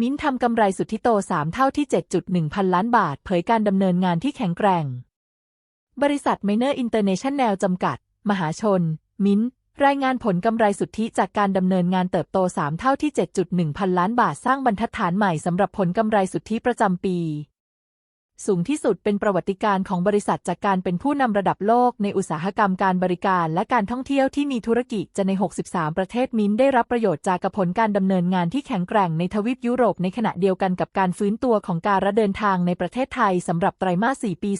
มิ้นทำกำไรสุทธิโต 3 เท่าที่ 7.1 พันล้านบาท เผยการดำเนินงานที่แข็งแกร่ง บริษัทไมเนอร์อินเตอร์เนชั่นแนลจำกัด มหาชน มิ้น รายงานผลกำไรสุทธิจากการดำเนินงานเติบโต 3 เท่าที่ 7.1 พันล้านบาท สร้างบรรทัดฐานใหม่สำหรับผลกำไรสุทธิประจำปี สูงที่สุดเป็นประวัติการณ์ของบริษัทจากการเป็นผู้นำระดับโลกในอุตสาหกรรมการบริการและการท่องเที่ยวที่มีธุรกิจจะใน 63 ประเทศมินได้รับประโยชน์จากผลการดำเนินงานที่แข็งแกร่งในทวีปยุโรปในขณะเดียวกันกับการฟื้นตัวของการระเดินทางในประเทศไทยสำหรับไตรมาส 4 ปี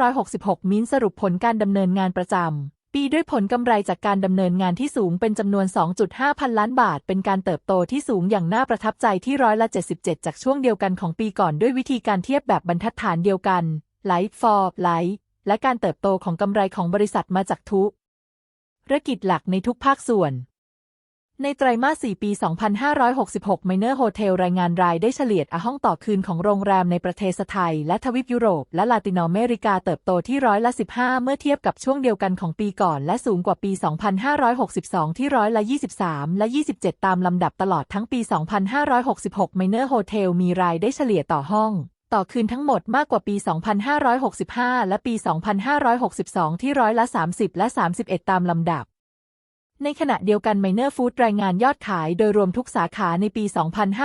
2566 มินสรุปผลการดำเนินงานประจำ ปีด้วยผลกำไรจากการดำเนินงานที่สูงเป็นจำนวน 2.5 พันล้านบาท เป็นการเติบโตที่สูงอย่างน่าประทับใจที่ร้อยละ 77 จากช่วงเดียวกันของปีก่อนด้วยวิธีการเทียบแบบบรรทัดฐานเดียวกัน Light for Light และการเติบโตของกำไรของบริษัทมาจากทุกธุรกิจหลักในทุกภาคส่วน ในไตรมาส 4 ปี 2566 Miner Hotel รายงานรายได้เฉลี่ยอห้องต่อคืนของโรงแรมในประเทศไทย และทวีปยุโรป และลาตินอเมริกาเติบโตที่ร้อยละ 15 เมื่อเทียบกับช่วงเดียวกันของปีก่อน และสูงกว่าปี 2562 ที่ร้อยละ 23 และ 27 ตามลำดับตลอดทั้งปี 2566 Miner Hotel มีรายได้เฉลี่ยต่อห้องต่อคืนทั้งหมดมากกว่าปี 2565 และปี 2562 ที่ร้อยละ 30 และ 31 ตามลำดับ ในขณะเดียวกันไมเนอร์ฟู้ดรายงานยอดขายโดยรวมทุกสาขาในปี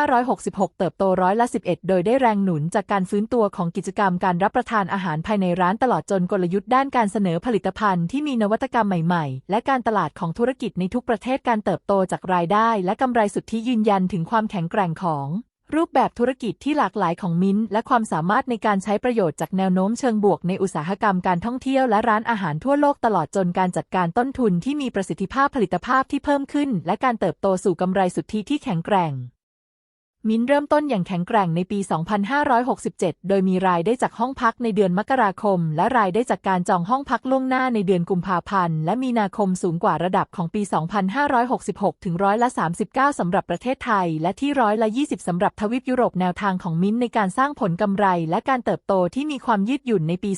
2566 เติบโตร้อยละ 11 โดยได้แรงหนุนจากการฟื้นตัวของกิจกรรมการรับประทานอาหารภายในร้านตลอดจนกลยุทธ์ด้านการเสนอผลิตภัณฑ์ที่มีนวัตกรรมใหม่ๆ และการตลาดของธุรกิจในทุกประเทศการเติบโตจากรายได้ และกำไรสุทธิยืนยันถึงความแข็งแกร่งของ รูปแบบธุรกิจที่หลากหลายของมิ้นท์และความสามารถในการใช้ประโยชน์จากแนวโน้มเชิงบวกในอุตสาหกรรมการท่องเที่ยวและร้านอาหารทั่วโลกตลอดจนการจัดการต้นทุนที่มีประสิทธิภาพผลิตภาพที่เพิ่มขึ้น และการเติบโตสู่กำไรสุทธิที่แข็งแกร่ง มิ้นเริ่มต้นอย่างแข็งแกร่งในปี 2567 โดยมีรายได้จากห้องพักในเดือนมกราคม และรายได้จากการจองห้องพักล่วงหน้าในเดือนกุมภาพันธ์ และมีนาคมสูงกว่าระดับของปี 2566 ถึงร้อยละ 39 สำหรับประเทศไทย และที่ร้อยละ 20 สำหรับทวีปยุโรปแนวทางของมิ้นในการสร้างผลกำไร และการเติบโตที่มีความยืดหยุ่นในปี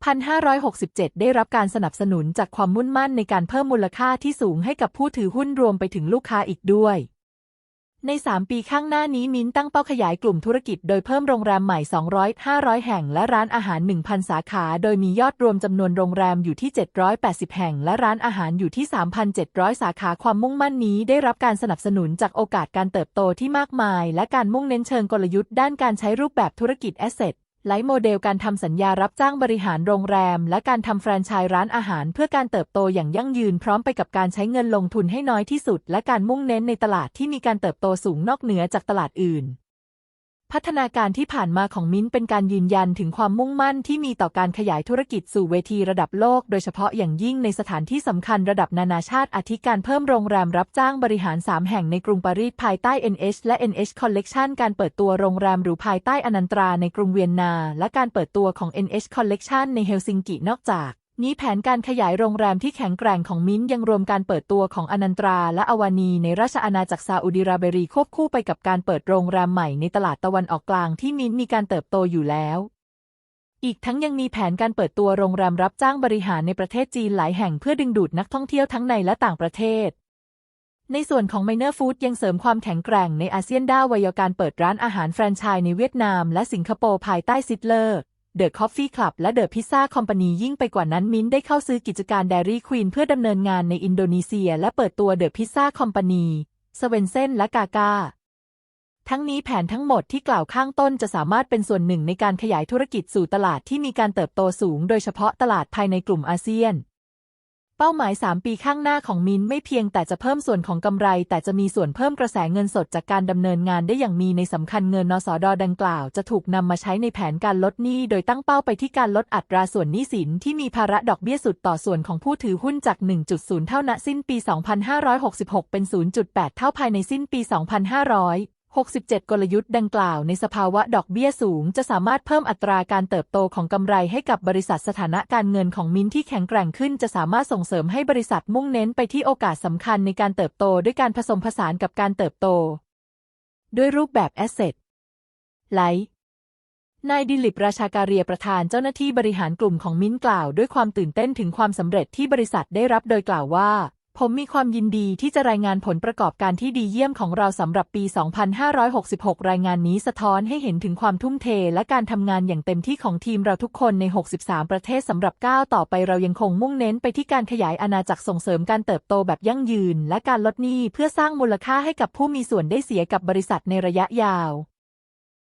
2567 ได้รับการสนับสนุนจากความมุ่นมั่นในการเพิ่มมูลค่าที่สูงให้กับผู้ถือหุ้นรวมไปถึงลูกค้าอีกด้วย ใน 3 ปีข้างหน้านี้มินตั้งเป้าขยายกลุ่มธุรกิจโดยเพิ่มโรงแรมใหม่ 200-500 แห่ง และร้านอาหาร 1,000 สาขา โดยมียอดรวมจำนวนโรงแรมอยู่ที่ 780 แห่ง และร้านอาหารอยู่ที่ 3,700 สาขาความมุ่งมั่นนี้ได้รับการสนับสนุนจากโอกาสการเติบโตที่มากมาย และการมุ่งเน้นเชิงกลยุทธ์ด้านการใช้รูปแบบธุรกิจ Asset ไลท์โมเดลการทำสัญญารับจ้างบริหารโรงแรม และการทำแฟรนไชส์ร้านอาหาร เพื่อการเติบโตอย่างยั่งยืนพร้อมไปกับการใช้เงินลงทุนให้น้อยที่สุด และการมุ่งเน้นในตลาดที่มีการเติบโตสูงนอกเหนือจากตลาดอื่น พัฒนาการที่ผ่านมาของมิ้นเป็นการยืนยันถึงความมุ่งมั่นที่มีต่อการขยายธุรกิจสู่เวทีระดับโลก โดยเฉพาะอย่างยิ่งในสถานที่สำคัญระดับนานาชาติอาทิการเพิ่มโรงแรมรับจ้างบริหาร 3 แห่งในกรุงปารีสภายใต้ NH และ NH Collection การเปิดตัวโรงแรมหรูภายใต้อนันตราในกรุงเวียนนา และการเปิดตัวของ NH Collection ในเฮลซิงกินอกจาก นี้แผนการขยายโรงแรมที่แข็งแกร่งของมิ้นยังรวมการเปิดตัวของอนันตรา และอวานีในราชอาณาจักรซาอุดิอาระเบียควบคู่ไปกับการเปิดโรงแรมใหม่ในตลาดตะวันออกกลางที่มิ้นมีการเติบโตอยู่แล้ว อีกทั้งยังมีแผนการเปิดตัวโรงแรมรับจ้างบริหารในประเทศจีนหลายแห่งเพื่อดึงดูดนักท่องเที่ยวทั้งในและต่างประเทศ ในส่วนของ Miner Food ยังเสริมความแข็งแกร่งในอาเซียนด้าวยการเปิดร้านอาหารแฟรนไชส์ในเวียดนาม และสิงคโปร์ภายใต้ซิดเลอร์ เดอะคอฟฟี่คลับและเดอะพิซซ่าคอมพานียิ่งไปกว่านั้นมิ้นท์ได้เข้าซื้อกิจการ Dairy Queen เพื่อดำเนินงานในอินโดนีเซีย และเปิดตัวเดอะพิซซ่าคอมพานีสเวนเซนและกากาทั้งนี้แผนทั้งหมดที่กล่าวข้างต้นจะสามารถเป็นส่วนหนึ่งในการขยายธุรกิจสู่ตลาดที่มีการเติบโตสูง โดยเฉพาะตลาดภายในกลุ่มอาเซียน ป้าหมาย 3 ปีข้างหน้าของมินไม่เพียงแต่จะเพิ่มส่วนของกำไร แต่จะมีส่วนเพิ่มกระแสเงินสดจากการดำเนินงานได้อย่างมีในสำคัญเงินนสดดังกล่าว จะถูกนำมาใช้ในแผนการลดหนี้ โดยตั้งเป้าไปที่การลดอัตราส่วนหนี้สินที่มีภาระดอกเบี้ยสุดต่อส่วนของผู้ถือหุ้นจาก 1.0 เท่าณสิ้นปี 2566 เป็น 0.8 เท่าภายในสิ้นปี 2500 67 กลยุทธ์ดังกล่าวในสภาวะดอกเบี้ยสูง จะสามารถเพิ่มอัตราการเติบโตของกำไรให้กับบริษัทสถานะการเงินของมินที่แข็งแกร่งขึ้น จะสามารถส่งเสริมให้บริษัทมุ่งเน้นไปที่โอกาสสำคัญในการเติบโตด้วยการผสมผสานกับการเติบโต ด้วยรูปแบบ Asset ไลท์นายดิลิปราชาการียประธานเจ้าหน้าที่บริหารกลุ่มของมิ้นกล่าว ด้วยความตื่นเต้นถึงความสำเร็จที่บริษัทได้รับโดยกล่าวว่า ผมมีความยินดีที่จะรายงานผลประกอบการที่ดีเยี่ยมของเราสำหรับปี 2566 รายงานนี้สะท้อนให้เห็นถึงความทุ่มเทและการทำงานอย่างเต็มที่ของทีมเราทุกคนใน 63 ประเทศสำหรับก้าวต่อไปเรายังคงมุ่งเน้นไปที่การขยายอาณาจักรส่งเสริมการเติบโตแบบยั่งยืน และการลดหนี้เพื่อสร้างมูลค่าให้กับผู้มีส่วนได้เสียกับบริษัทในระยะยาว